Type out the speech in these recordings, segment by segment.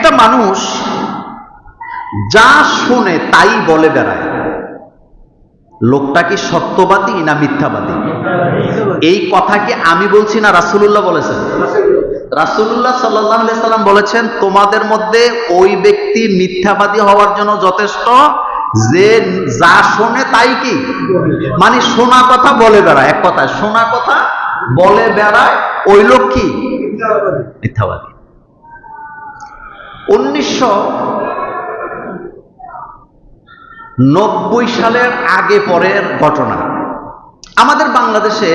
একটা মানুষ যা শোনে তাই বলে বেড়ায়। লোকটা কি সত্যবাদী না মিথ্যাবাদী? এই কথা কি আমি বলছি না রাসুলুল্লাহ বলেছেন? রাসুল্লাহ সাল্লাহ সাল্লাম বলেছেন, তোমাদের মধ্যে ওই ব্যক্তি মিথ্যাবাদী হওয়ার জন্য যথেষ্ট। যে যা শোনে তাই কি? মানে শোনা কথা বলে বেড়ায়, এক কথায়। শোনা কথা বলে বেড়ায়, ওই লোক কি? মিথ্যাবাদী। উনিশশো নব্বই সালের আগে পরের ঘটনা। আমাদের বাংলাদেশে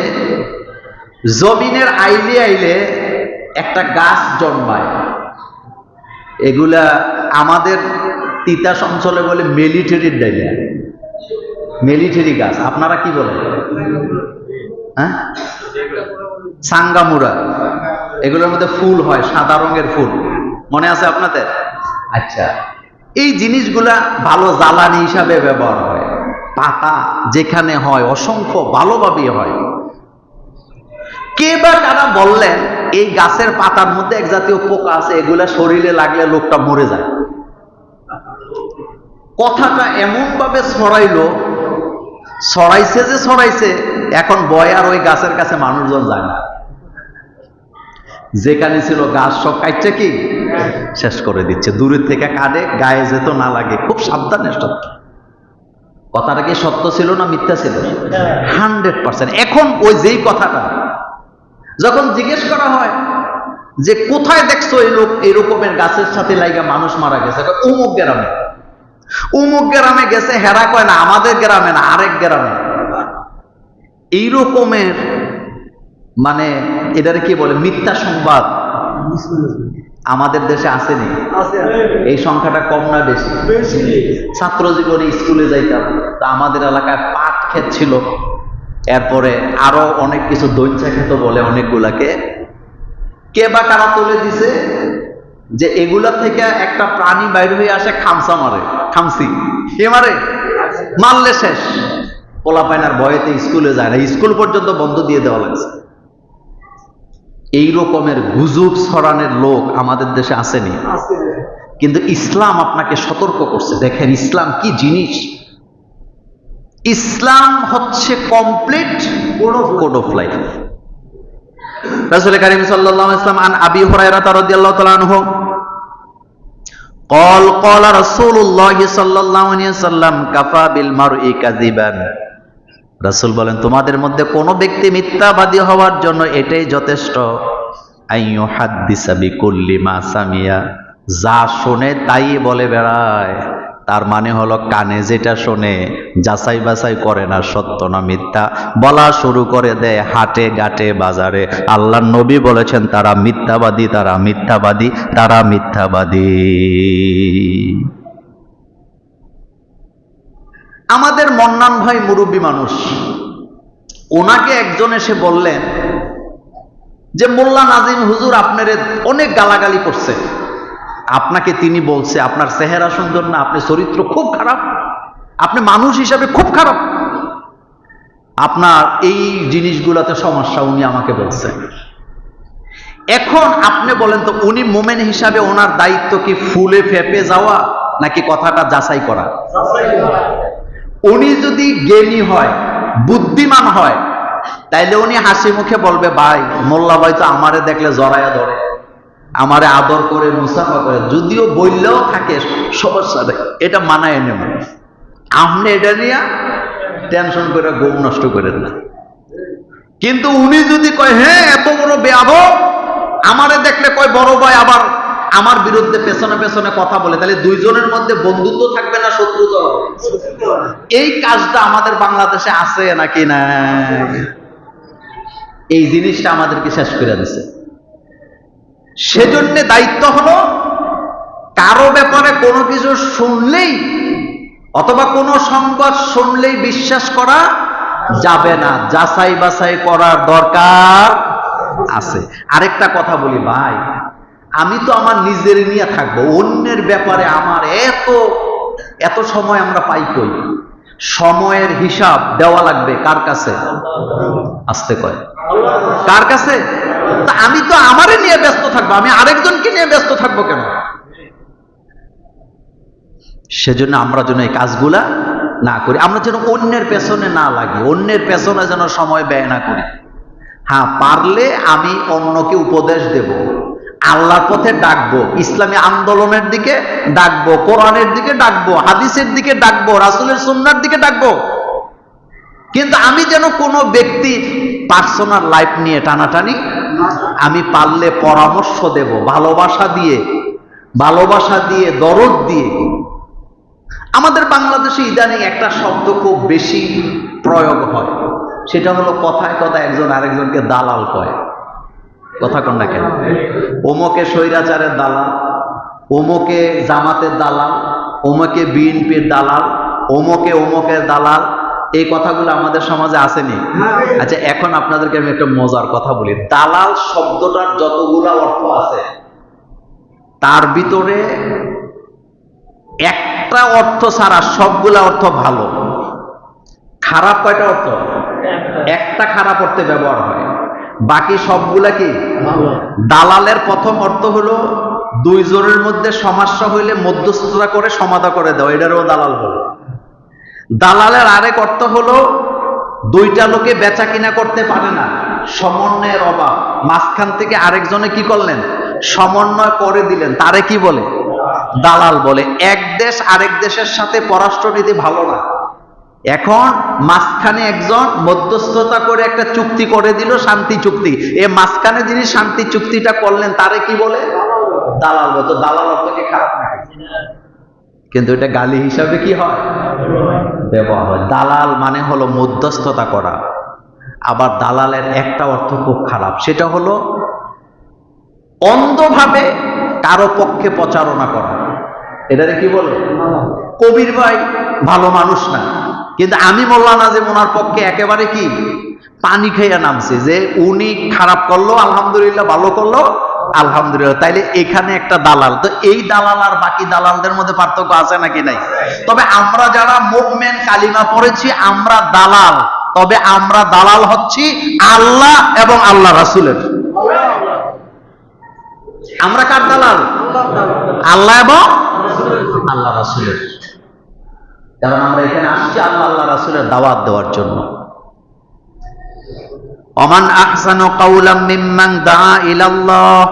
জমিনের আইলে আইলে একটা গাছ জন্মায়। এগুলা আমাদের তিতাস অঞ্চলে বলে মিলিটারির ডাইলিয়া মিলিটারি গাছ, আপনারা কি বলেন? হ্যাঁ? সাঙ্গামুরা এগুলোর মধ্যে ফুল হয়, সাদা রঙের ফুল। মনে আছে আপনাদের? আচ্ছা। এই জিনিসগুলা ভালো জ্বালানি হিসাবে ব্যবহার হয়। পাতা যেখানে হয় অসংখ্য ভালোভাবে হয়। কে বা কারা বললেন এই গাছের পাতার মধ্যে এক জাতীয় পোকা আছে এগুলা শরীরে লাগলে লোকটা মরে যায়। কথাটা এমন ভাবে ছড়াইলো ছড়াইছে যে ছড়াইছে এখন বয় আর ওই গাছের কাছে মানুষজন যায় না। যেখানে ছিল গাছ সব কাটছে কি? শেষ করে দিচ্ছে। দূরের থেকে কাটে, গায়ে যেত না লাগে। খুব সাবধানে সত্য কথাটা কি সত্য ছিল না মিথ্যা ছিল? Hundred percent. এখন ওই যেই কথাটা, যখন জিজ্ঞেস করা হয় যে কোথায় দেখছ এই লোক এরকমের গাছের সাথে লাইগা মানুষ মারা গেছে? অমুক গ্রামে। অমুক গ্রামে গেছে, হেরা কয় না, আমাদের গ্রামে না, আরেক গ্রামে। এইরকমের মানে এটারে কি বলে মিথ্যা সংবাদ। আমাদের দেশে আসেনি এই সংখ্যাটা কম না বেশি? ছাত্র জীবনে স্কুলে যাইতাম তা আমাদের এলাকায় পাট ক্ষেত ছিল। এরপরে আরও অনেক কিছু দৈঞ্চা খেত বলে অনেকগুলাকে। কে বা কারা তুলে দিছে? যে এগুলা থেকে একটা প্রাণী বাইর হয়ে আসে খামসা মারে খামসি। কে মারে? মারলে শেষ। পোলা পায়নার ভয়েতে স্কুলে যায় না। স্কুল পর্যন্ত বন্ধ দিয়ে দেওয়া লাগছে। এই রকমের গুজব ছড়ানের লোক আমাদের দেশে আসেনি কিন্তু ইসলাম আপনাকে সতর্ক করছে দেখেন ইসলাম কি জিনিস ইসলাম হচ্ছে কমপ্লিট কোড অফ লাইফ রাসূল কারীম সাল্লাল্লাহু আলাইহি ওয়াসাল্লাম আন আবি হুরায়রা রাদিয়াল্লাহু তাআলা আনহু قال قال رسول الله صلى الله عليه وسلم كفى بالمرء كذبا রাসূল বলেন, তোমাদের মধ্যে কোনো ব্যক্তি মিথ্যাবাদী হওয়ার জন্য এটাই যথেষ্ট। আইয়ু হাদ্দিসা বিকুল্লি মা সামিয়া। যা শোনে তাই বলে বেড়ায়। তার মানে হলো কানে যেটা শোনে, যাচাই বাছাই করে না সত্য না মিথ্যা। বলা শুরু করে দেয় হাটে ঘাটে বাজারে। আল্লাহ নবী বলেছেন, তারা মিথ্যাবাদী তারা মিথ্যাবাদী তারা মিথ্যাবাদী। আমাদের মন্নান ভাই মুরব্বী মানুষ। ওনাকে একজন এসে বললেন যে, মোল্লা নাজিম হুজুর, আপনার অনেক গালাগালি করছে। আপনাকে তিনি বলছে, আপনার চেহারা সুন্দর না আপনি চরিত্র খুব খারাপ। আপনি মানুষ হিসাবে খুব খারাপ। আপনার এই জিনিসগুলোতে সমস্যা উনি আমাকে বলছেন এখন আপনি বলেন তো, উনি মোমেন হিসাবে ওনার দায়িত্ব কি ফুলে ফেপে যাওয়া, নাকি কথাটা যাচাই করা। উনি যদি জ্ঞানী হয়, বুদ্ধিমান হয়, তাইলে উনি হাসি মুখে বলবে, ভাই, মোল্লা ভাই তো আমারে দেখলে জড়াইয়া ধরে। আমারে আদর করে, মুসাফা করে। যদিও বললেও থাকে সমস্যা এটা মানায় নেব। আপনি এটা নিয়ে টেনশন করে, ঘুম নষ্ট করেন না কিন্তু উনি যদি কয় হ্যাঁ এত বড় বেয়াব আমারে দেখলে কয়, বড় ভাই আবার আমার বিরুদ্ধে পেছনে পেছনে কথা বলে, তাহলে দুইজনের মধ্যে বন্ধুত্ব থাকবে না শত্রুতা এই কাজটা আমাদের বাংলাদেশে আছে নাকি না এই জিনিসটা আমাদেরকে শেষ করে দিছে। সেজন্য দায়িত্ব হলো কারও ব্যাপারে কোনো কিছু শুনলেই অথবা কোনো সংবাদ শুনলেই বিশ্বাস করা যাবে না। যাচাই বাছাই করার দরকার আছে। আরেকটা কথা বলি ভাই আমি তো আমার নিজের নিয়ে থাকব, অন্যের ব্যাপারে আমার এত এত সময় আমরা পাই কই? সময়ের হিসাব দেওয়া লাগবে কার কাছে? আসতে কয়। কার কাছে? আমি তো আমারে নিয়ে ব্যস্ত থাকব, আমি আরেকজনকে নিয়ে ব্যস্ত থাকব কেন? সেজন্য আমরা যেন এই কাজগুলা না করি, আমরা যেন অন্যের পেছনে না লাগি, অন্যের পেছনে যেন সময় ব্যয় না করি। হ্যাঁ পারলে আমি অন্যকে উপদেশ দেব। আল্লাহর পথে ডাকবো, ইসলামী আন্দোলনের দিকে ডাকবো, কোরআনের দিকে ডাকবো, হাদিসের দিকে ডাকবো, রাসুলের সুন্নার দিকে ডাকবো। কিন্তু আমি যেন কোনো ব্যক্তির পার্সোনাল লাইফ নিয়ে টানাটানি, আমি পারলে পরামর্শ দেব, ভালোবাসা দিয়ে ভালোবাসা দিয়ে, দরদ দিয়ে। আমাদের বাংলাদেশে ইদানিং একটা শব্দ খুব বেশি প্রয়োগ হয়, সেটা হলো কথায় কথায় একজন আরেকজনকে দালাল কয়। কথা কন না কেন? ওমকে স্বৈরাচারের দালাল ওমকে জামাতের দালাল ওমকে বিএনপির দালাল ওমকে ওমকের দালাল এই কথাগুলো আমাদের সমাজে আসেনি। আচ্ছা এখন আপনাদেরকে আমি একটা মজার কথা বলি। দালাল শব্দটার যতগুলা অর্থ আছে তার ভিতরে একটা অর্থ ছাড়া সবগুলা অর্থ ভালো। খারাপ কয়টা অর্থ? একটা খারাপ অর্থে ব্যবহার হয়। বাকি সবগুলা কি? দালালের প্রথম অর্থ হলো দুই জনের মধ্যে সমস্যা হইলে মধ্যস্থতা করে সমাধা করে দেওয়া, এটারও দালাল বলে। দালালের আরেক অর্থ হলো দুইটা লোকে বেচা কিনা করতে পারে না, সমন্বয়ের অভাব। মাঝখান থেকে আরেকজনে কি করলেন? সমন্বয় করে দিলেন। তারে কি বলে? দালাল বলে। এক দেশ আরেক দেশের সাথে পররাষ্ট্রনীতি ভালো না। এখন মাঝখানে একজন মধ্যস্থতা করে একটা চুক্তি করে দিল, শান্তি চুক্তি। এ মাঝখানে যিনি শান্তি চুক্তিটা করলেন, তারে কি বলে? দালাল বলে। তো দালাল অর্থ কি খারাপ নাকি? কিন্তু এটা গালি হিসাবে কি হয়? ব্যবহার হয়। দালাল মানে হলো মধ্যস্থতা করা। আবার দালালের একটা অর্থ খুব খারাপ। সেটা হলো অন্ধভাবে কারও পক্ষে প্রচারণা করা। এটারে কি বলে? কবির ভাই ভালো মানুষ না। কিন্তু আমি বললাম না যে ওনার পক্ষে একেবারে কি? পানি খাইয়া নামছে যে উনি খারাপ করল, আলহামদুলিল্লাহ ভালো করল, আলহামদুলিল্লাহ। তাইলে এখানে একটা দালাল। তো এই দালাল আর বাকি দালালদের মধ্যে পার্থক্য আছে নাকি নাই? তবে আমরা যারা মুভমেন্ট কালিমা পড়েছি, আমরা দালাল। তবে আমরা দালাল হচ্ছি আল্লাহ এবং আল্লাহ রাসুলের। আমরা কার দালাল? আল্লাহ এবং আল্লাহ রাসুলের। কারণ আমরা এখানে আসছি আল্লাহ আল্লাহ রাসুলের দাওয়াত দেওয়ার জন্য। অমান আহসানু কাউলাম মিম্মান দা ইলাল্লাহ।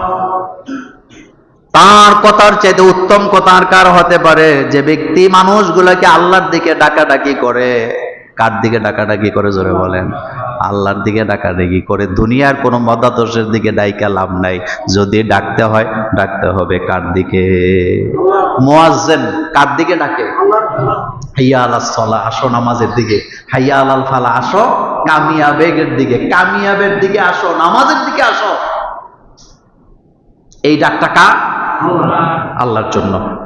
তার কথার চাইতে উত্তম কথার কার হতে পারে? যে ব্যক্তি মানুষগুলোকে আল্লাহর দিকে ডাকাডাকি করে। কার দিকে ডাকাডাকি করে জোরে বলেন? আল্লাহর দিকে ডাকাডাকি করে। দুনিয়ার কোনো মদাদর্শের দিকে ডাইকা লাভ নাই। যদি ডাকতে হয়, ডাকতে হবে কার দিকে? মোয়াজ্জেন, কার দিকে ডাকে? হাইয়া আলাল সলা, আসো নামাজের দিকে। হাইয়া আলাল ফালা, আসো কামিয়াবেগের দিকে। কামিয়াবের দিকে আসো, নামাজের দিকে আসো। এই ডাকটা কা আল্লাহর জন্য।